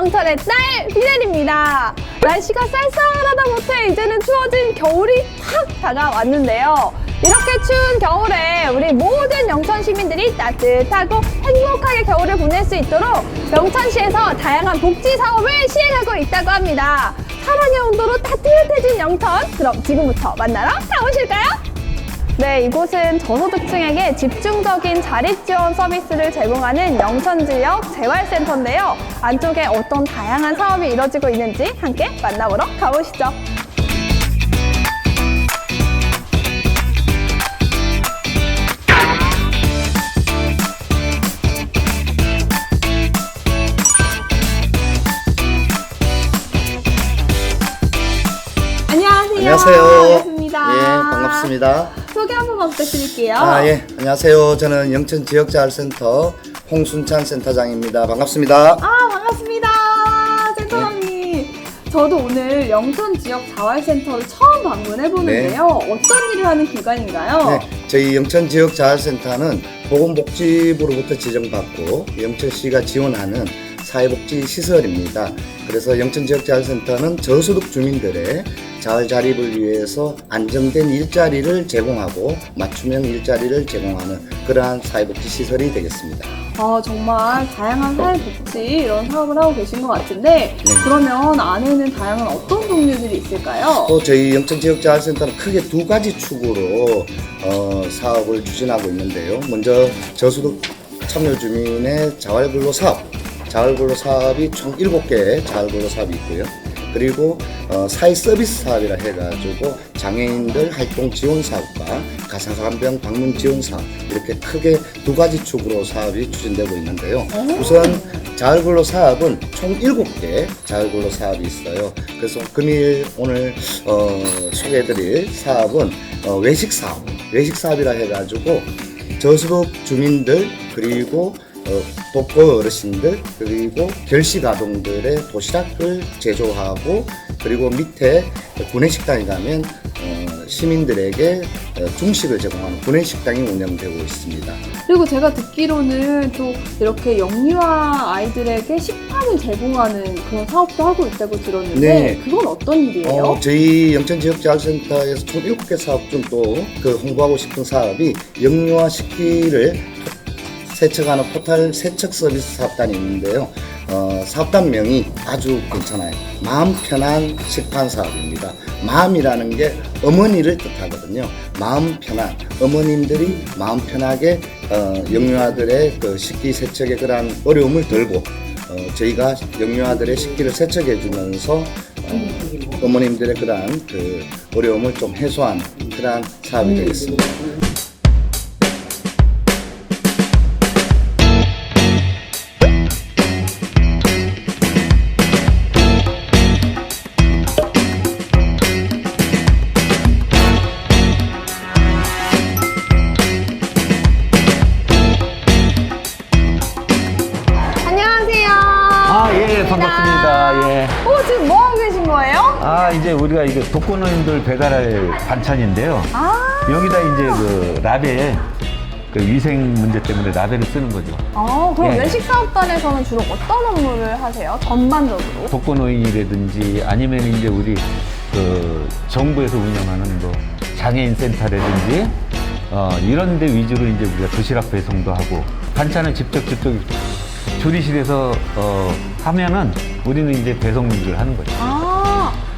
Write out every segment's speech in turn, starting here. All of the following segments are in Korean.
영철의 딸 비넬입니다. 날씨가 쌀쌀하다 못해 이제는 추워진 겨울이 확 다가왔는데요. 이렇게 추운 겨울에 우리 모든 영천 시민들이 따뜻하고 행복하게 겨울을 보낼 수 있도록 영천시에서 다양한 복지 사업을 시행하고 있다고 합니다. 사랑의 온도로 따뜻해진 영천. 그럼 지금부터 만나러 가보실까요? 네, 이곳은 저소득층에게 집중적인 자립 지원 서비스를 제공하는 영천 지역 재활센터인데요. 안쪽에 어떤 다양한 사업이 이뤄지고 있는지 함께 만나보러 가보시죠. 부탁드릴게요. 아, 예, 안녕하세요. 저는 영천 지역자활센터 홍순찬 센터장입니다. 반갑습니다. 아 반갑습니다 센터장님 저도 오늘 영천 지역 자활센터를 처음 방문해 보는데요 어떤 일을 하는 기관인가요? 네, 저희 영천 지역 자활센터는 보건복지부로부터 지정받고 영천시가 지원하는 사회복지 시설입니다. 그래서 영천 지역자활센터는 저소득 주민들의 자활 자립을 위해서 안정된 일자리를 제공하고 맞춤형 일자리를 제공하는 그러한 사회복지 시설이 되겠습니다. 아 정말 다양한 사회복지 이런 사업을 하고 계신 것 같은데 네. 그러면 안에는 다양한 어떤 종류들이 있을까요? 또 저희 영천지역자활센터는 크게 두 가지 축으로 어, 사업을 추진하고 있는데요. 먼저 저소득 참여 주민의 자활근로 사업, 자활근로 사업이 총 7개의 자활근로 사업이 있고요. 그리고 어, 사회 서비스 사업이라 해가지고 장애인들 활동 지원 사업과 가상간병 방문 지원 사업 이렇게 크게 두 가지 축으로 사업이 추진되고 있는데요. 우선 자활근로 사업은 총 7개 자활근로 사업이 있어요. 그래서 금일 오늘 어, 소개해드릴 사업은 어, 외식 사업, 외식 사업이라 해가지고 저소득 주민들 그리고 어, 독거 어르신들 그리고 결식 아동들의 도시락을 제조하고 그리고 밑에 구내식당에 가면 어, 시민들에게 어, 중식을 제공하는 구내식당이 운영되고 있습니다. 그리고 제가 듣기로는 또 이렇게 영유아 아이들에게 식판을 제공하는 그런 사업도 하고 있다고 들었는데 네. 그건 어떤 일이에요? 어, 저희 영천지역자활센터에서 총 7개 사업 중 또 그 홍보하고 싶은 사업이 영유아 식기를 세척하는 포탈 세척 서비스 사업단이 있는데요. 어, 사업단명이 아주 괜찮아요. 마음 편한 식판 사업입니다. 마음이라는 게 어머니를 뜻하거든요. 마음 편한 어머님들이 마음 편하게 어, 영유아들의 그 식기 세척에 그러한 어려움을 덜고 어, 저희가 영유아들의 식기를 세척해 주면서 어, 어머님들의 그러한 그 어려움을 좀 해소하는 그러한 사업이 되겠습니다. 아, 이제 우리가 이게 독거노인들 배달할 반찬인데요. 아, 여기다 이제 그 라벨, 그 위생 문제 때문에 라벨을 쓰는 거죠. 어, 그럼 예. 외식 사업단에서는 주로 어떤 업무를 하세요? 전반적으로? 독거노인이라든지 아니면 이제 우리 그 정부에서 운영하는 뭐 장애인 센터라든지 어, 이런 데 위주로 이제 우리가 도시락 배송도 하고 반찬은 직접 직접 조리실에서 어, 하면은 우리는 이제 배송 일을 하는 거죠. 아,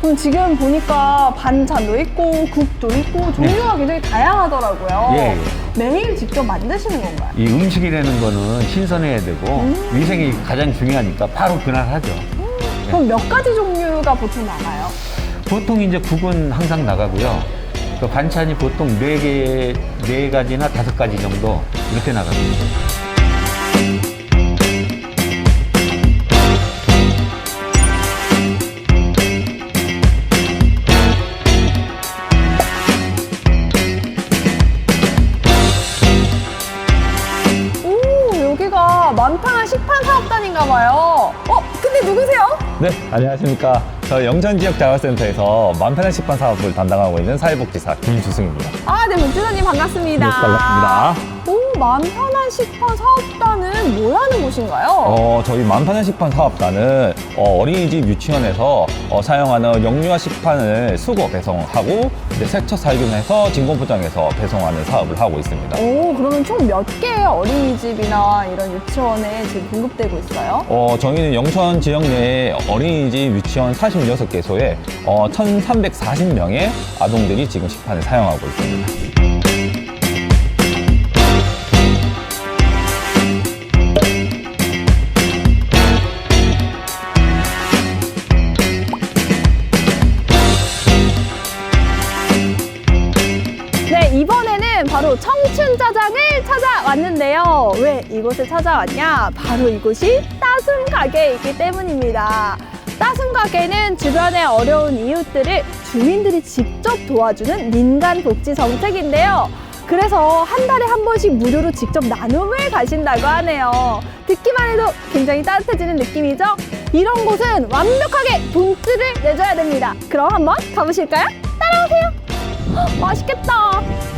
그럼 지금 보니까 반찬도 있고 국도 있고 종류가 굉장히 다양하더라고요. 예, 예. 매일 직접 만드시는 건가요? 이 음식이라는 거는 신선해야 되고 위생이 가장 중요하니까 바로 그날 하죠. 그럼 몇 가지 종류가 보통 나가요? 보통 이제 국은 항상 나가고요. 그 반찬이 보통 네 개, 네 가지나 다섯 가지 정도 이렇게 나갑니다. 만팡한 식판 사업단인가 봐요. 어, 근데 누구세요? 네, 안녕하십니까. 저 영천지역 자활센터에서 만편한 식판 사업을 담당하고 있는 사회복지사 김주승입니다. 아, 네, 문주사님 반갑습니다. 네, 반갑습니다. 오, 마음 편한 식판 사업단은 뭐 하는 곳인가요? 어, 저희 만판의 식판 사업단은 어, 어린이집 유치원에서 어, 사용하는 영유아 식판을 수거 배송하고 이제 세척 살균해서 진공 포장해서 배송하는 사업을 하고 있습니다. 오, 그러면 총 몇 개의 어린이집이나 이런 유치원에 지금 공급되고 있어요? 어, 저희는 영천 지역 내에 어린이집 유치원 46개소에 어, 1,340명의 아동들이 지금 식판을 사용하고 있습니다. 이번에는 바로 청춘짜장을 찾아왔는데요. 왜 이곳에 찾아왔냐? 바로 이곳이 따순 가게이기 때문입니다. 따순 가게는 주변의 어려운 이웃들을 주민들이 직접 도와주는 민간 복지 정책인데요. 그래서 한 달에 한 번씩 무료로 직접 나눔을 가신다고 하네요. 듣기만 해도 굉장히 따뜻해지는 느낌이죠? 이런 곳은 완벽하게 돈줄을 내줘야 됩니다. 그럼 한번 가보실까요? 따라오세요. 헉, 맛있겠다.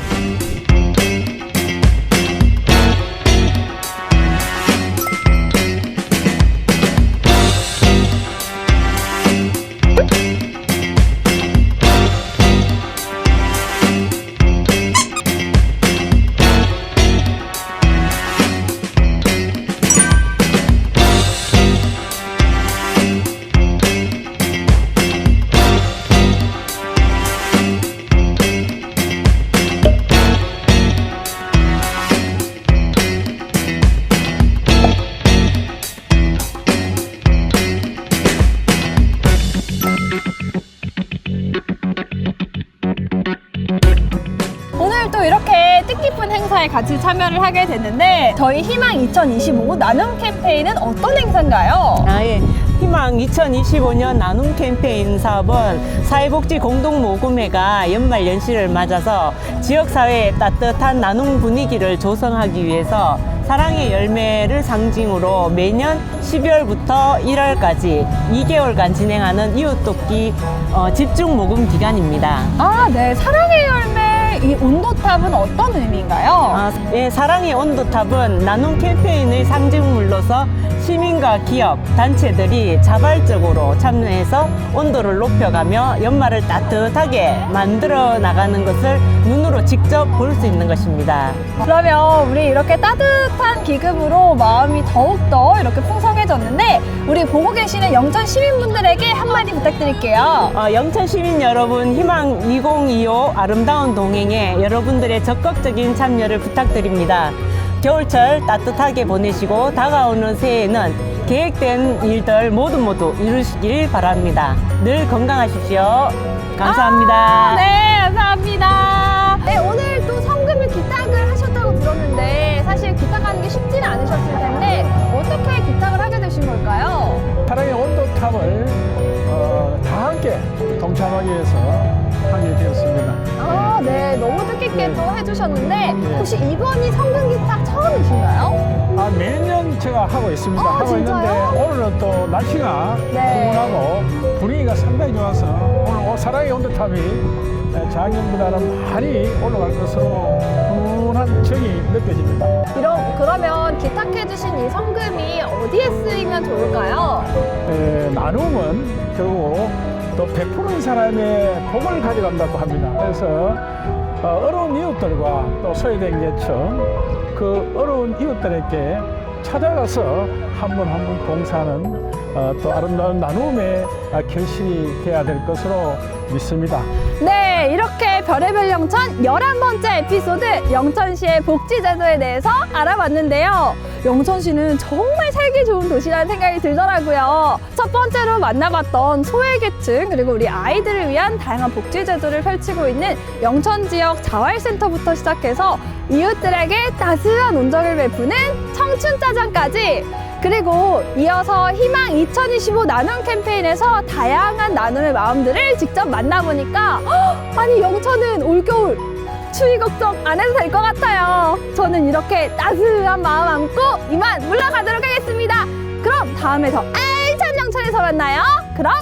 또 이렇게 뜻깊은 행사에 같이 참여를 하게 됐는데 저희 희망 2025 나눔 캠페인은 어떤 행사인가요? 아, 예. 희망 2025년 나눔 캠페인 사업은 사회복지 공동 모금회가 연말 연시를 맞아서 지역사회에 따뜻한 나눔 분위기를 조성하기 위해서 사랑의 열매를 상징으로 매년 12월부터 1월까지 2개월간 진행하는 이웃돕기 어, 집중 모금 기간입니다. 아, 네. 사랑의 열매 이 온도탑은 어떤 의미인가요? 아, 예, 사랑의 온도탑은 나눔 캠페인의 상징물로서 시민과 기업, 단체들이 자발적으로 참여해서 온도를 높여가며 연말을 따뜻하게 만들어 나가는 것을 눈으로 직접 볼 수 있는 것입니다. 그러면 우리 이렇게 따뜻한 기급으로 마음이 더욱더 이렇게 풍성해졌는데 우리 보고 계시는 영천 시민분들에게 한마디 부탁드릴게요. 어, 영천 시민 여러분, 희망 2025 아름다운 동행에 여러분들의 적극적인 참여를 부탁드립니다. 겨울철 따뜻하게 보내시고 다가오는 새해에는 계획된 일들 모두 모두 이루시길 바랍니다. 늘 건강하십시오. 감사합니다. 아, 네, 감사합니다. 네, 오늘 또 성금을 기탁을 하셨다고 들었는데 사실 기탁하는 게 쉽지는 않으셨을 텐데 어떻게 기탁을 하게 되신 걸까요? 사랑의 온도탑을 어, 다 함께 동참하기 위해서 뜻깊게 또 해주셨는데 네. 혹시 이번이 성금 기탁 처음이신가요? 아, 매년 제가 하고 있습니다. 아, 하고 진짜요? 있는데 오늘은 또 날씨가 네. 포근하고 분위기가 상당히 좋아서 오늘 오- 사랑의 온도탑이 에, 작년보다는 많이 올라갈 것으로 훈훈한 정이 느껴집니다. 이런 그러면 기탁해주신 이 성금이 어디에 쓰이면 좋을까요? 에, 나눔은 결국 또 베푸는 사람의 복을 가져간다고 합니다. 그래서 어, 어려운 이웃들과 또 소외된 계층 그 어려운 이웃들에게 찾아가서 한분한분 봉사하는 어, 또 아름다운 나눔의 아, 결실이 돼야 될 것으로 믿습니다. 네, 이렇게 별의별 영천 11번째 에피소드 영천시의 복지제도에 대해서 알아봤는데요. 영천시는 정말 살기 좋은 도시라는 생각이 들더라고요. 첫 번째로 만나봤던 소외계층 그리고 우리 아이들을 위한 다양한 복지제도를 펼치고 있는 영천 지역 자활센터부터 시작해서 이웃들에게 따스한 온정을 베푸는 청춘 짜장까지 그리고 이어서 희망 2025 나눔 캠페인에서 다양한 나눔의 마음들을 직접 만나보니까 헉, 아니 영천은 올겨울 추위 걱정 안 해도 될 것 같아요. 저는 이렇게 따스한 마음 안고 이만 물러가도록 하겠습니다. 그럼 다음에 더 알찬 영천에서 만나요. 그럼